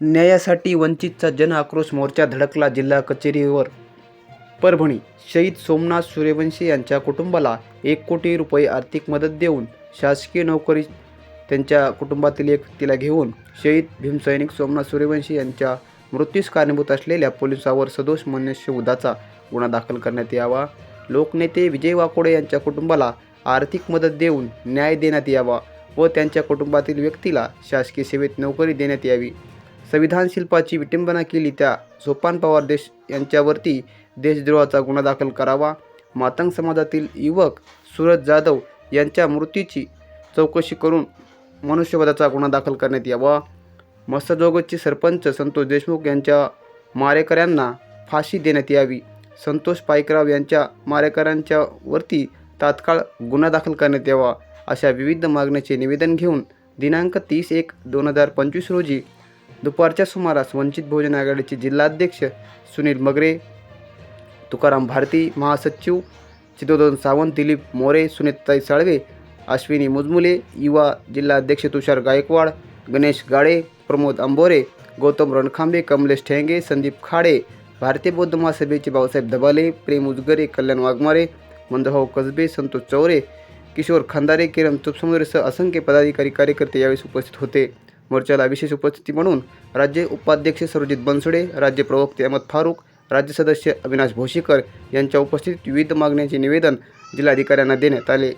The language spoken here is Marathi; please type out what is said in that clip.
न्यायासाठी वंचितचा जन आक्रोश मोर्चा धडकला जिल्हा कचेरीवर. परभणी शहीद सोमनाथ सूर्यवंशी यांच्या कुटुंबाला एक कोटी रुपये आर्थिक मदत देऊन शासकीय नोकरी त्यांच्या कुटुंबातील एक व्यक्तीला घेऊन शहीद भीमसैनिक सोमनाथ सूर्यवंशी यांच्या मृत्यूस कारणीभूत असलेल्या पोलिसावर सदोष मनुष्यवधाचा गुन्हा दाखल करण्यात यावा. लोकनेते विजय वाकोडे यांच्या कुटुंबाला आर्थिक मदत देऊन न्याय देण्यात यावा व त्यांच्या कुटुंबातील व्यक्तीला शासकीय सेवेत नोकरी देण्यात यावी. संविधान शिल्पाची विटंबना केली त्या सोपान पवार देश यांच्यावरती देशद्रोहाचा गुन्हा दाखल करावा. मातंग समाजातील युवक सूरज जाधव यांच्या मृत्यूची चौकशी करून मनुष्यवधाचा गुन्हा दाखल करण्यात यावा. मत्स्यजोगतचे सरपंच संतोष देशमुख यांच्या मारेकऱ्यांना फाशी देण्यात यावी. संतोष पाईकराव यांच्या मारेकऱ्यांच्यावरती तात्काळ गुन्हा दाखल करण्यात यावा अशा विविध मागण्याचे निवेदन घेऊन दिनांक तीस एक दोन हजार पंचवीस रोजी दुपारच्या सुमारास वंचित बहुजन आघाडीचे जिल्हाध्यक्ष सुनील मगरे तुकाराम भारती महासचिव चितोदन सावंत दिलीप मोरे सुनीताई साळवे अश्विनी मुजमुले युवा जिल्हाध्यक्ष तुषार गायकवाड गणेश गाडे प्रमोद अंबोरे गौतम रणखांबे कमलेश ठेंगे संदीप खाडे भारतीय बौद्ध महासभेचे भाऊसाहेब दबाले प्रेम उजगरे कल्याण वाघमारे मंदभाऊ कसबे संतोष चौरे किशोर खंदारे किरण तुपसमुद्रेसह असंख्य पदाधिकारी कार्यकर्ते यावेळी उपस्थित होते. मोर्चाला विशेष उपस्थिती म्हणून राज्य उपाध्यक्ष सर्वजित बनसोडे राज्य प्रवक्ते अहमद फारूक राज्य सदस्य अविनाश भोशीकर यांच्या उपस्थितीत विविध मागण्यांचे निवेदन जिल्हाधिकाऱ्यांना देण्यात आले.